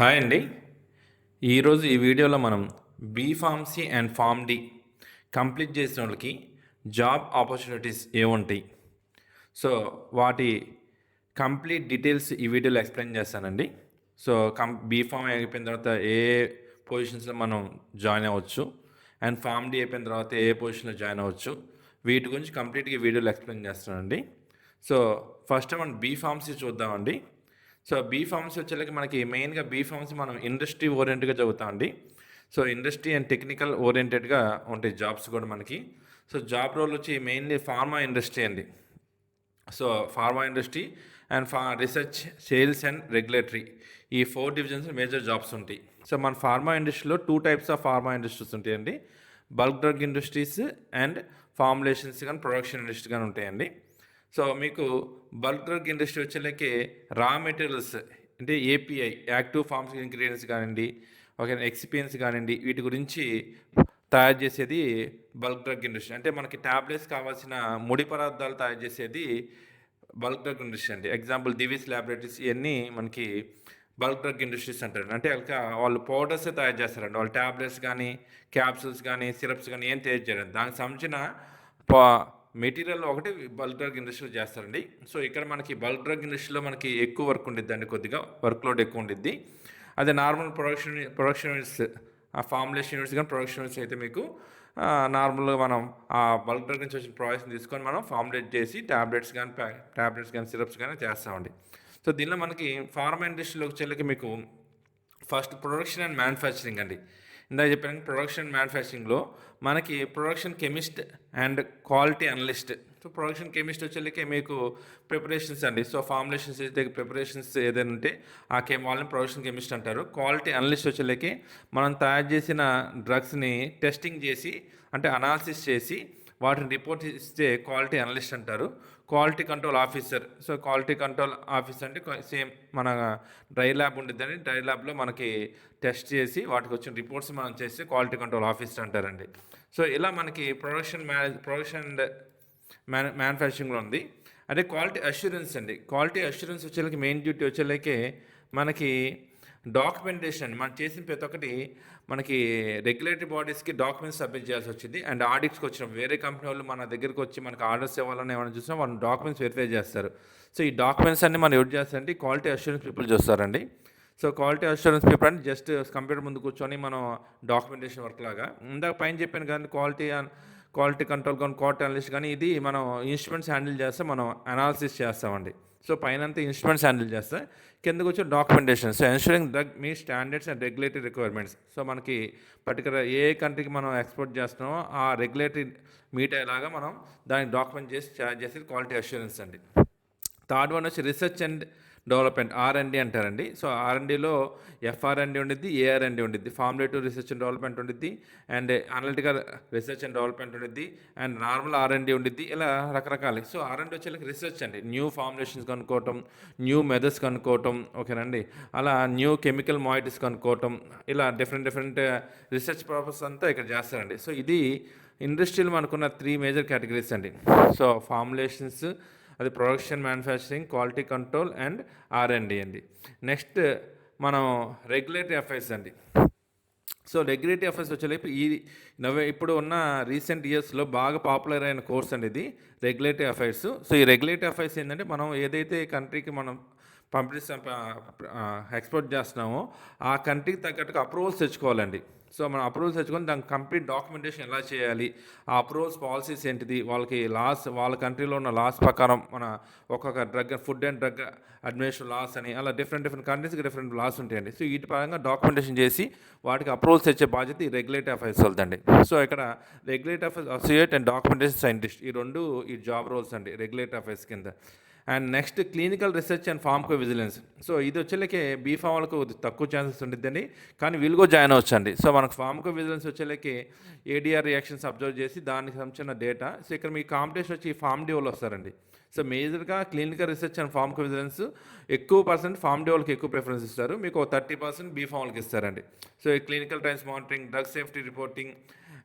Hi అండి. ఈరోజు ఈ వీడియోలో మనం B and pharm D complete చేసిన వాళ్ళకి జాబ్ ఆపర్చునిటీస్ ఏముంటాయి సో వాటి కంప్లీట్ డీటెయిల్స్ ఈ వీడియోలో ఎక్స్ప్లెయిన్ చేస్తానండి. సో కం బీఫామ్ అయిపోయిన తర్వాత ఏ పొజిషన్స్లో మనం జాయిన్ అవ్వచ్చు అండ్ ఫార్మ్ డి అయిపోయిన తర్వాత ఏ పొజిషన్లో జాయిన్ అవ్వచ్చు వీటి గురించి కంప్లీట్గా వీడియోలో ఎక్స్ప్లెయిన్ చేస్తానండి. సో ఫస్ట్ మనం బీ చూద్దామండి. సో బీ ఫార్మసీ వచ్చేలాగా మనకి మెయిన్గా బీ ఫార్మసీ మనం ఇండస్ట్రీ ఓరియంటెడ్గా చదువుతామండి సో ఇండస్ట్రీ అండ్ టెక్నికల్ ఓరియంటెడ్గా ఉంటాయి జాబ్స్ కూడా మనకి. సో జాబ్ రోల్ వచ్చి మెయిన్లీ ఫార్మా ఇండస్ట్రీ అండి. సో ఫార్మా ఇండస్ట్రీ అండ్ ఫా రీసెర్చ్ సేల్స్ అండ్ రెగ్యులేటరీ ఈ ఫోర్ డివిజన్స్ మేజర్ జాబ్స్ ఉంటాయి. సో మన ఫార్మా ఇండస్ట్రీలో two types of pharma industries ఉంటాయండి. Bulk drug industries and formulations కానీ ప్రొడక్షన్ ఇండస్ట్రీ కానీ ఉంటాయండి. సో మీకు bulk drug industry వచ్చేలకి raw materials అంటే ఏపీఐ యాక్టివ్ ఫార్మ్స్ ఇంగ్రీడియంట్స్ కానివ్వండి ఓకే ఎక్స్పీరియన్స్ కానివ్వండి వీటి గురించి తయారు చేసేది బల్క్ డ్రగ్ ఇండస్ట్రీ అంటే మనకి ట్యాబ్లెట్స్ కావాల్సిన ముడి పదార్థాలు తయారు చేసేది బల్క్ డ్రగ్ ఇండస్ట్రీ అండి. ఎగ్జాంపుల్ దివిస్ ల్యాబొరేటరీస్ ఇవన్నీ మనకి బల్క్ డ్రగ్ ఇండస్ట్రీస్ అంటారు అంటే వాళ్ళకి వాళ్ళు పౌడర్స్ తయారు చేస్తారండి. వాళ్ళు ట్యాబ్లెట్స్ కానీ క్యాప్సూల్స్ కానీ సిరప్స్ కానీ ఏం తయారు చేయరు దానికి సంబంధించిన మెటీరియల్ ఒకటి బల్క్ డ్రగ్ ఇండస్ట్రీలో చేస్తారండి. సో ఇక్కడ మనకి బల్క్ డ్రగ్ ఇండస్ట్రీలో మనకి ఎక్కువ వర్క్ ఉండిద్ది అండి కొద్దిగా. వర్క్ లోడ్ ఎక్కువ ఉండిద్ది. అదే నార్మల్ ప్రొడక్షన్ ప్రొడక్షన్ యూనిట్స్ ఆ ఫార్ములేషన్ యూనిట్స్ కానీ ప్రొడక్షన్ యూనిట్స్ అయితే మీకు నార్మల్గా మనం ఆ బల్క్ డ్రగ్ నుంచి వచ్చిన ప్రాడక్ట్స్ని తీసుకొని మనం ఫార్ములేట్ చేసి ట్యాబ్లెట్స్ కానీ ట్యాబ్లెట్స్ కానీ సిరప్స్ కానీ చేస్తామండి. సో దీనిలో మనకి ఫార్మా ఇండస్ట్రీలోకి వచ్చేళ్ళకి మీకు ఫస్ట్ ప్రొడక్షన్ అండ్ మ్యానుఫ్యాక్చరింగ్ అండి. ఇందాక చెప్పాను ప్రొడక్షన్ మ్యానుఫ్యాక్చరింగ్లో మనకి production chemist and quality analyst so production chemist వచ్చేళ్ళకి మీకు ప్రిపరేషన్స్ అండి. సో ఫార్ములేషన్స్ అయితే ప్రిపరేషన్స్ ఏదైనా ఉంటే ఆ కెమ్ వాళ్ళని ప్రొడక్షన్ కెమిస్ట్ అంటారు. క్వాలిటీ అనలిస్ట్ వచ్చేళ్ళకి మనం తయారు చేసిన డ్రగ్స్ని టెస్టింగ్ చేసి అంటే అనాలిసిస్ చేసి వాటిని రిపోర్ట్ ఇస్తే క్వాలిటీ అనలిస్ట్ అంటారు. Quality control officer so quality control officer అంటే సేమ్ మన డ్రై ల్యాబ్ ఉండిద్దని డ్రై ల్యాబ్లో మనకి టెస్ట్ చేసి వాటికి వచ్చిన రిపోర్ట్స్ మనం చేస్తే క్వాలిటీ కంట్రోల్ ఆఫీసర్ అంటారండి. సో ఇలా మనకి ప్రొడక్షన్ మేనేజ్ ప్రొడక్షన్ అండ్ మ్యాను మ్యానుఫ్యాక్చరింగ్లో ఉంది. అంటే క్వాలిటీ అష్యూరెన్స్ అండి. క్వాలిటీ అష్యూరెన్స్ వచ్చేళ్ళకి మెయిన్ డ్యూటీ వచ్చేళ్ళకి మనకి డాక్యుమెంటేషన్ మనం చేసిన ప్రతి ఒక్కటి మనకి రెగ్యులేటరీ బాడీస్కి డాక్యుమెంట్స్ సబ్మిట్ చేయాల్సి వచ్చింది. అండ్ ఆడిట్స్కి వచ్చిన వేరే కంపెనీ వాళ్ళు మన దగ్గరికి వచ్చి మనకి ఆర్డర్స్ ఇవ్వాలని ఏమైనా చూసినా వాళ్ళు డాక్యుమెంట్స్ వెరిఫై చేస్తారు. సో ఈ డాక్యుమెంట్స్ అన్ని మనం యూజ్ చేస్తారంటే క్వాలిటీ అష్యూరెన్స్ పీపుల్ చూస్తారండి. సో క్వాలిటీ అష్యూరెన్స్ పేపర్ అంటే జస్ట్ కంప్యూటర్ ముందు కూర్చొని మనం డాక్యుమెంటేషన్ వర్క్ లాగా. ఇందాక పైన చెప్పాను కానీ క్వాలిటీ క్వాలిటీ కంట్రోల్ కానీ క్వాలిటీ అనలిస్ట్ కానీ ఇది మనం ఇన్స్ట్రుమెంట్స్ హ్యాండిల్ చేస్తే మనం అనాలిసిస్ చేస్తామండి. సో పైన అంతా ఇన్స్ట్రుమెంట్స్ హ్యాండిల్ చేస్తాయి కిందకు వచ్చి documentation so ensuring the me standards and regulatory requirements so మనకి పర్టికులర్ ఏ కంట్రీకి మనం ఎక్స్పోర్ట్ చేస్తున్నామో ఆ రెగ్యులేటరీ మీట్ అయ్యేలాగా మనం దానికి డాక్యుమెంట్ చేసి చేసేది క్వాలిటీ అష్యూరెన్స్ అండి. థర్డ్ వన్ వచ్చి research and development R and D అంటారండి. సో ఆర్ఎండిలో ఎఫ్ఆర్ఎండి ఉండిద్ది ఏఆర్ఎండి ఉండిద్ది ఫార్ములేటివ్ రీసెర్చ్ అండ్ డెవలప్మెంట్ ఉండిద్ది and analytical research and development ఉండిద్ది and normal R and D ఉండిద్ది ఇలా రకరకాలు. సో ఆర్ఎండి వచ్చేళ్ళకి రీసెర్చ్ అండి. న్యూ ఫార్ములేషన్స్ కనుక్కోవటం న్యూ మెథడ్స్ కనుక్కోవటం ఓకేనండి. అలా న్యూ కెమికల్ మాయిటీస్ కనుక్కోవటం ఇలా డిఫరెంట్ డిఫరెంట్ రీసెర్చ్ పర్పస్ అంతా ఇక్కడ చేస్తారండి. సో ఇది ఇండస్ట్రీలో మనకున్న త్రీ మేజర్ కేటగిరీస్ అండి. సో ఫార్ములేషన్స్ అది production manufacturing quality control and R and D అండి నెక్స్ట్ మనం రెగ్యులేటరీ అఫైర్స్ అండి. సో రెగ్యులేటరీ అఫైర్స్ వచ్చేలేపు ఈ నవే ఇప్పుడు ఉన్న రీసెంట్ ఇయర్స్లో బాగా పాపులర్ అయిన కోర్స్ అండి ఇది రెగ్యులేటరీ అఫైర్స్. సో ఈ రెగ్యులేటరీ అఫైర్స్ ఏంటంటే మనం ఏదైతే కంట్రీకి మనం పంపిస్తాం ఎక్స్పోర్ట్ చేస్తున్నామో ఆ కంట్రీకి తగ్గట్టుగా అప్రూవల్స్ తెచ్చుకోవాలండి. సో మనం అప్రూవల్స్ తెచ్చుకొని దానికి కంప్లీట్ డాక్యుమెంటేషన్ ఎలా చేయాలి ఆ అప్రూవల్స్ పాలసీస్ ఏంటిది వాళ్ళకి లాస్ వాళ్ళ కంట్రీలో ఉన్న లాస్ ప్రకారం మన ఒక్కొక్క drug food and drug administration laws అని అలా డిఫరెంట్ డిఫరెంట్ కంట్రీస్కి డిఫరెంట్ లాస్ ఉంటాయండి. సో వీటి పరంగా డాక్యుమెంటేషన్ చేసి వాటికి అప్రూవల్స్ తెచ్చే బాధ్యత ఈ రెగ్యులేటరీ అఫైర్స్ వెళ్తండి సో ఇక్కడ regulatory affairs associate and documentation scientist ఈ రెండు ఈ జాబ్ రోల్స్ అండి రెగ్యులేటరీ అఫైర్స్ కింద. And next clinical research and pharmacovigilance. So ఇది వచ్చేలకే బీఫామ్ వాళ్ళకు తక్కువ ఛాన్సెస్ ఉండిద్దండి. కానీ వీళ్ళు జాయిన్ అవ్వచ్చండి. సో మనకు ఫార్మ్కో విజిలెన్స్ వచ్చేలకి ఏడిఆర్ రియాక్షన్స్ అబ్జర్వ్ చేసి దానికి సంబంధించిన డేటా. సో ఇక్కడ మీ కాంపిటీషన్ వచ్చి ఫామ్ డి వాళ్ళు వస్తారండి సో మేజర్గా clinical research and pharmacovigilance ఎక్కువ పర్సెంట్ ఫార్మ్ డే వాళ్ళకి ఎక్కువ ప్రిఫరెన్స్ ఇస్తారు. మీకు థర్టీ పర్సెంట్ బీ ఫామ్ వాళ్ళకి ఇస్తారండి. సో ఈ clinical trials monitoring drug safety reporting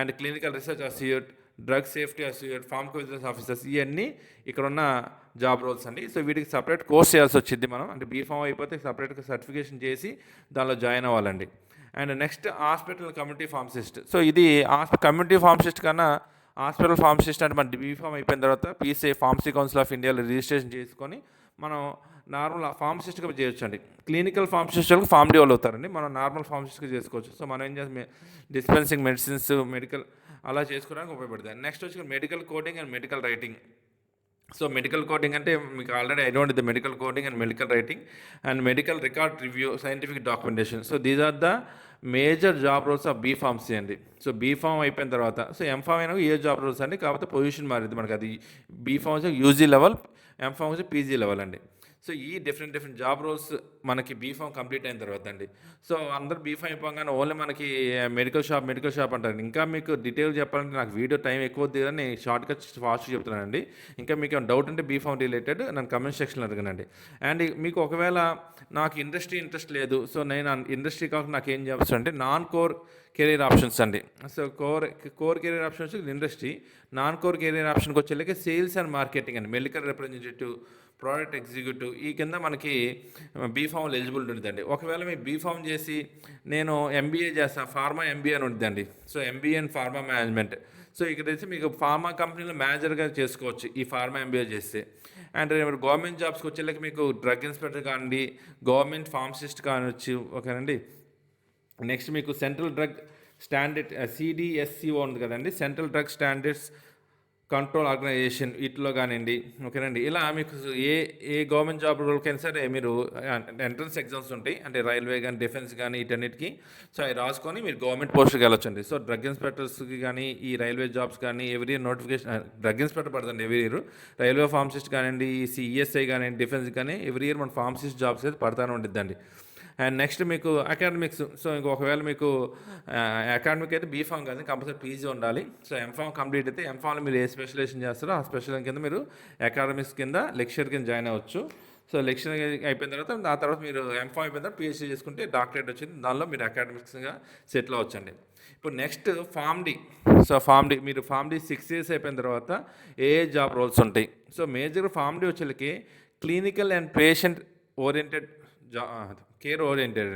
and clinical research associate drug safety associate pharmacovigilance officers ఇవన్నీ ఇక్కడ ఉన్న జాబ్ రోల్స్ అండి. సో వీటికి సపరేట్ కోర్స్ చేయాల్సి వచ్చింది మనం. అంటే బీఫామ్ అయిపోతే సపరేట్గా సర్టిఫికేషన్ చేసి దానిలో జాయిన్ అవ్వాలండి. And next hospital community pharmacist. So ఇది కమ్యూనిటీ ఫార్మసిస్ట్ కన్నా హాస్పిటల్ ఫార్మసిస్ట్ అంటే మన బీఫామ్ అయిపోయిన తర్వాత పీసీ ఫార్మసీ కౌన్సిల్ ఆఫ్ ఇండియాలో రిజిస్ట్రేషన్ చేసుకొని మనం నార్మల్ ఫార్మసిస్ట్గా చేయొచ్చు అండి క్లినికల్ ఫార్మసిస్ట్ వాళ్ళకి ఫార్మ్ డీ వాళ్ళు అవుతారండి. మనం నార్మల్ ఫార్మసిస్ట్గా చేసుకోవచ్చు. సో మనం ఏం చేస్తాం? డిస్పెన్సింగ్ మెడిసిన్స్ మెడికల్ అలా చేసుకోవడానికి ఉపయోగపడుతుంది. నెక్స్ట్ వచ్చి medical coding and medical writing so medical coding అంటే మీకు already I don't the medical coding and medical writing and medical record review scientific documentation so these are the major job roles of B pharms అండి. So B pharm అయిపోయిన తర్వాత so ఎం form అయినా ఏ job roles అండి? కాకపోతే position మారింది మనకి. అది B UG level M PG level అండి. సో ఈ డిఫరెంట్ డిఫరెంట్ జాబ్ రోల్స్ మనకి బీఫామ్ కంప్లీట్ అయిన తర్వాత అండి. సో అందరు బీఫామ్ అయిపోగానే ఓన్లీ మనకి మెడికల్ షాప్ మెడికల్ షాప్ అంటారు. ఇంకా మీకు డీటెయిల్ చెప్పాలంటే నాకు వీడియో టైం ఎక్కువ అవుతుంది నేను షార్ట్గా ఫాస్ట్ చెప్తున్నానండి. ఇంకా మీకు డౌట్ ఉంటే బీఫామ్ రిలేటెడ్ నన్ను కమెంట్ సెక్షన్లో అడగనండి. అండ్ మీకు ఒకవేళ నాకు ఇండస్ట్రీ ఇంట్రెస్ట్ లేదు సో నేను ఇండస్ట్రీ కాకుండా నాకు ఏం జాబ్స్ అంటే నాన్ కోర్ కెరీర్ ఆప్షన్స్ అండి. So core core career options industry non core career ఆప్షన్కి వచ్చేలాగే సేల్స్ అండ్ మార్కెటింగ్ అండి. మెడికల్ రిప్రజెంటేటివ్ ప్రోడక్ట్ ఎగ్జిక్యూటివ్ ఈ కింద మనకి బీఫామ్ ఎలిజిబిలిటీ ఉంటుందండి. ఒకవేళ మీ బీఫామ్ చేసి నేను ఎంబీఏ చేస్తాను ఫార్మా ఎంబీఏ అని ఉంటుందండి. So MBA and pharma management so ఇక్కడ వచ్చి మీకు ఫార్మా కంపెనీలో మేనేజర్గా చేసుకోవచ్చు ఈ ఫార్మా ఎంబీఏ చేస్తే. అండ్ ఇప్పుడు గవర్నమెంట్ జాబ్స్కి వచ్చేలాగా మీకు డ్రగ్ ఇన్స్పెక్టర్ కానివ్వండి గవర్నమెంట్ ఫార్మసిస్ట్ కానివచ్చు ఓకేనండి. నెక్స్ట్ మీకు సెంట్రల్ డ్రగ్ స్టాండర్డ్ సిడిఎస్సిఓ ఉంది కదండి. Central drug standards control organisation వీటిలో కానివ్వండి ఓకేనండి? ఇలా మీకు ఏ ఏ గవర్నమెంట్ జాబ్ రోల్కైనా సరే మీరు ఎంట్రన్స్ ఎగ్జామ్స్ ఉంటాయి. అంటే రైల్వే కానీ డిఫెన్స్ కానీ వీటన్నిటికీ. సో అవి రాసుకొని మీరు గవర్నమెంట్ పోస్ట్కి వెళ్ళొచ్చండి. సో డ్రగ్ ఇన్స్పెక్టర్స్కి కానీ ఈ రైల్వే జాబ్స్ కానీ ఎవరి ఇయర్ నోటిఫికేషన్ డ్రగ్ ఇన్స్పెక్టర్ పడుతుంది ఎవరి ఇయర్ రైల్వే ఫార్మసిస్ట్ కానివ్వండి సిఈఎస్ఐ కానివ్వండి డిఫెన్స్ కానీ ఎవరి ఇయర్ మన ఫార్మసిస్ట్ జాబ్స్ అయితే పడతానే ఉంటుందండి నెక్స్ట్ మీకు అకాడమిక్స్ సో ఇంక ఒకవేళ మీకు అకాడమిక్ అయితే బీఫామ్ కాదు కంపల్సరీ పీజీ ఉండాలి. సో ఎంఫామ్ కంప్లీట్ అయితే ఎంఫామ్లో మీరు ఏ స్పెషలైజేషన్ చేస్తారో ఆ స్పెషల్ కింద మీరు అకాడమిక్స్ కింద లెక్చర్ కింద జాయిన్ అవ్వచ్చు. సో లెక్చర్ అయిపోయిన తర్వాత ఆ తర్వాత మీరు ఎంఫామ్ అయిపోయిన తర్వాత పిహెచ్డీ చేసుకుంటే డాక్టరేట్ వచ్చింది. దానిలో మీరు అకాడమిక్స్గా సెటిల్ అవ్వచ్చండి. ఇప్పుడు next pharm D so pharm D మీరు ఫామ్ డి సిక్స్ ఇయర్స్ అయిపోయిన తర్వాత ఏ జాబ్ రోల్స్ ఉంటాయి? సో మేజర్ ఫామ్ డి వచ్చేకి క్లినికల్ అండ్ పేషెంట్ ఓరియంటెడ్ జా care oriented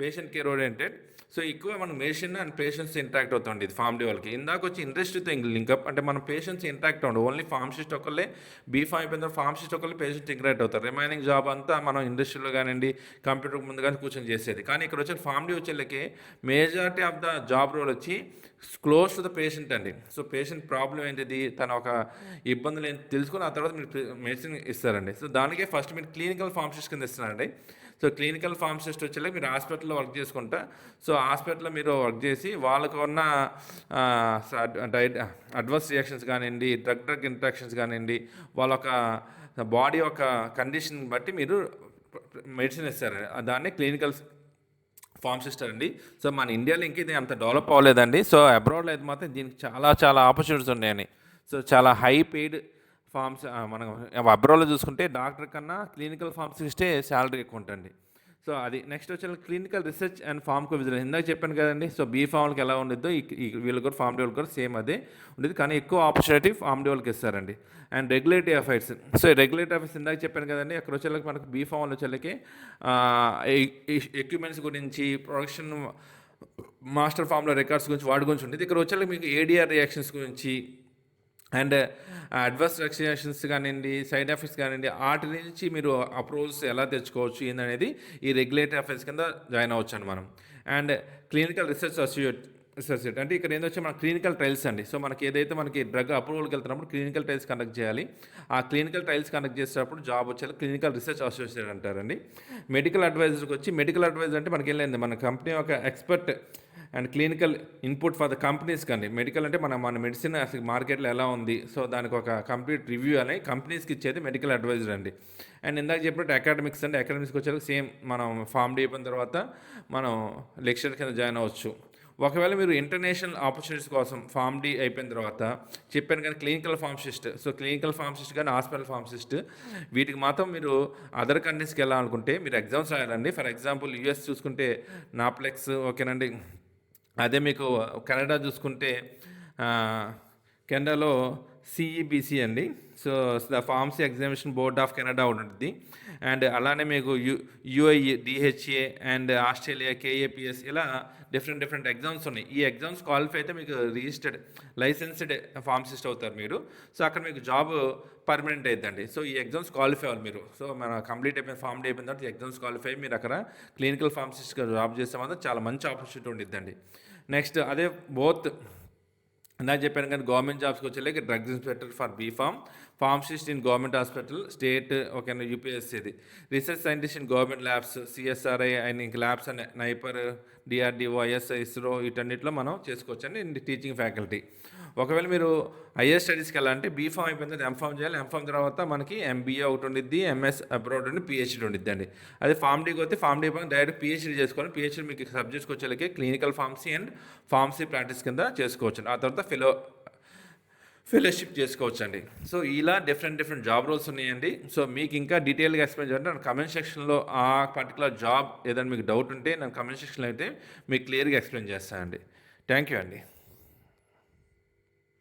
patient care oriented so ఎక్కువ మనం మెడిసిన్ అండ్ పేషెంట్స్ ఇంటరాక్ట్ అవుతుంది ఇది ఫార్మ్ డే వాళ్ళకి. ఇందాక వచ్చి ఇండస్ట్రీతో లింకప్ అంటే మన పేషెంట్స్ ఇంట్రాక్ట్ అవ్వడం. ఓన్లీ ఫార్మసిస్ట్ ఒకళ్ళే బీ ఫామ్ అయిపోయిన ఫార్మసిస్ట్ ఒకళ్ళు పేషెంట్ ఇంటరాక్ట్ అవుతారు. రిమైనింగ్ జాబ్ అంతా మనం ఇండస్ట్రీలో కానివ్వండి కంప్యూటర్ ముందు కానీ కూర్చొని చేసేది. కానీ ఇక్కడ వచ్చిన pharm D వచ్చేళ్ళకి majority of the job role వచ్చి క్లోజ్ టు ద పేషెంట్ అండి. సో పేషెంట్ ప్రాబ్లం ఏంటిది? తన ఒక ఇబ్బందులు ఏంటి? తెలుసుకుని ఆ తర్వాత మీరు మెడిసిన్ ఇస్తారండి. సో దానికే ఫస్ట్ మీరు క్లినికల్ ఫార్మసిస్ట్ కింద ఇస్తున్నారండి. సో క్లినికల్ ఫార్మసిస్ట్ వచ్చేలా మీరు హాస్పిటల్లో వర్క్ చేసుకుంటా. సో హాస్పిటల్లో మీరు వర్క్ చేసి వాళ్ళకు ఉన్న అడ్వర్స్ రియాక్షన్స్ కానివ్వండి డ్రగ్ డ్రగ్ ఇంట్రాక్షన్స్ కానివ్వండి వాళ్ళ ఒక బాడీ యొక్క కండిషన్ బట్టి మీరు మెడిసిన్ ఇస్తారు. దాన్ని క్లినికల్ ఫార్మసిస్టర్ అండి. సో మన ఇండియాలో ఇంక ఇది అంత డెవలప్ అవ్వలేదండి. సో అబ్రాడ్లో అయితే మాత్రం దీనికి చాలా చాలా ఆపర్చునిటీస్ ఉన్నాయని. సో చాలా హై పెయిడ్ ఫార్మ్స్ మనం అబ్రోలో చూసుకుంటే డాక్టర్ కన్నా క్లినికల్ ఫార్మసిస్టే శాలరీ ఎక్కువ ఉంటుంది సో అది నెక్స్ట్ వచ్చి clinical research and pharmacovigilance. ఇందాక చెప్పాను కదండి సో బీ ఫామ్కి ఎలా ఉండిద్దో ఈ వీళ్ళు కూడా ఫార్మ్ డెవల్ కూడా సేమ్ అదే ఉండేది కానీ ఎక్కువ ఆపర్చునిటీ ఫార్మ్ డెవల్కి ఇస్తారండి. And regulatory affairs. So regulatory affairs ఇందాక చెప్పాను కదండి అక్కడ వచ్చేళ్ళకి మనకు బీ ఫామ్లో వచ్చేళ్ళకి ఎక్విప్మెంట్స్ గురించి ప్రొడక్షన్ మాస్టర్ ఫామ్లో రికార్డ్స్ గురించి వాటి గురించి ఉండేది ఇక్కడ వచ్చేళ్ళకి మీకు ఏడిఆర్ రియాక్షన్స్ గురించి అండ్ అడ్వర్స్ రియాక్షన్స్ కానివ్వండి సైడ్ ఎఫెక్ట్స్ కానివ్వండి వాటి నుంచి మీరు అప్రూవల్స్ ఎలా తెచ్చుకోవచ్చు ఏందనేది ఈ రెగ్యులేటరీ అఫేర్స్ కింద జాయిన్ అవ్వచ్చు అండి మనం. And clinical research associate research అంటే ఇక్కడ ఏంటో మన క్లినికల్ ట్రయల్స్ అండి. సో మనకి ఏదైతే మనకి డ్రగ్ అప్రూవల్కి వెళ్తున్నప్పుడు క్లినికల్ ట్రయల్స్ కండక్ట్ చేయాలి. ఆ క్లినికల్ ట్రయల్స్ కండక్ట్ చేసేటప్పుడు జాబ్ వచ్చేది క్లినికల్ రీసెర్చ్ అసోసియేట్ అంటారండి. మెడికల్ అడ్వైజర్కి వచ్చి మెడికల్ అడ్వైజర్ అంటే మనకి వెళ్ళింది మన కంపెనీ ఒక expert and clinical input for the companies కానీ మెడికల్ అంటే మన మన మెడిసిన్ అసలు మార్కెట్లో ఎలా ఉంది? సో దానికి ఒక కంప్లీట్ రివ్యూ అనే కంపెనీస్కి ఇచ్చేది మెడికల్ అడ్వైజర్ అండి. అండ్ ఇందాక చెప్పినట్టు అకాడమిక్స్ అంటే అకాడమిక్స్కి వచ్చేది సేమ్ మనం ఫామ్ డే అయిపోయిన తర్వాత మనం లెక్చర్ కింద జాయిన్ అవ్వచ్చు. ఒకవేళ మీరు ఇంటర్నేషనల్ ఆపర్చునిటీస్ కోసం ఫామ్ డి అయిపోయిన తర్వాత చెప్పాను కానీ clinical pharmacist. So clinical pharmacist కానీ హాస్పిటల్ ఫార్మసిస్ట్ వీటికి మాత్రం మీరు అదర్ కంట్రీస్కి వెళ్ళాలనుకుంటే మీరు ఎగ్జామ్స్ రాయాలండి. ఫర్ ఎగ్జాంపుల్ యూఎస్ చూసుకుంటే నాప్లెక్స్ ఓకేనండి. అదే మీకు కెనడా చూసుకుంటే కెనడాలో సిఈబిసి అండి. So the pharmacy examination board of Canada ఉంటుంది అండ్ అలానే మీకు U UI DHA and Australia KAPS ఇలా డిఫరెంట్ డిఫరెంట్ ఎగ్జామ్స్ ఉన్నాయి. ఈ ఎగ్జామ్స్ క్వాలిఫై అయితే మీకు రిజిస్టర్డ్ లైసెన్స్డ్ ఫార్మసిస్ట్ అవుతారు మీరు. సో అక్కడ మీకు జాబ్ పర్మనెంట్ అవుతుందండి సో ఈ ఎగ్జామ్స్ క్వాలిఫై అవ్వాలి మీరు. సో మన కంప్లీట్ అయిపోయిన ఫార్మ్ డే అయిపోయిన తర్వాత ఎగ్జామ్స్ క్వాలిఫై మీరు అక్కడ క్లినికల్ ఫార్మసిస్ట్గా జాబ్ చేసే మాత్రం చాలా మంచి ఆపర్చునిటీ ఉండిద్దండి. నెక్స్ట్ అదే బోత్ ఇందాక చెప్పాను కానీ గవర్నమెంట్ జాబ్స్కి వచ్చేలాగా drugs inspector for B pharm pharmacist in government hospital state okay యూపీఎస్సీది research scientist in government labs CSIR and ఇంక labs and NIPER DRDOs ISRO వీటన్నిటిలో మనం చేసుకోవచ్చండి టీచింగ్ ఫ్యాకల్టీ ఒకవేళ మీరు హయ్యర్ స్టడీస్కి వెళ్ళాలంటే బీఫామ్ అయిపోయిన తర్వాత ఎంఫామ్ చేయాలి ఎంఫామ్ తర్వాత మనకి ఎంబీఏ ఒకటి ఉండిద్ది ఎంఎస్ అబ్రాడ్ ఉండి పిహెచ్డీ ఉండిద్ది అండి అదే ఫామ్ డీకి వస్తే ఫామ్ డీ పైన డైరెక్ట్ పిహెచ్డీ చేసుకోవాలి. పిహెచ్డీ మీకు సబ్జెక్ట్స్కి వచ్చేలాగే clinical pharmacy and pharmacy practice కింద చేసుకోవచ్చు ఆ తర్వాత ఫిలో ఫెలోషిప్ చేసుకోవచ్చు అండి సో ఇలా డిఫరెంట్ డిఫరెంట్ జాబ్ రోల్స్ ఉన్నాయండి. సో మీకు ఇంకా డీటెయిల్గా ఎక్స్ప్లెయిన్ చేయాలంటే నేను కమెంట్ సెక్షన్లో ఆ పర్టికులర్ జాబ్ ఏదైనా మీకు డౌట్ ఉంటే నేను కమెంట్ సెక్షన్లో అయితే మీకు క్లియర్గా ఎక్స్ప్లెయిన్ చేస్తానండి. థ్యాంక్ యూ అండి.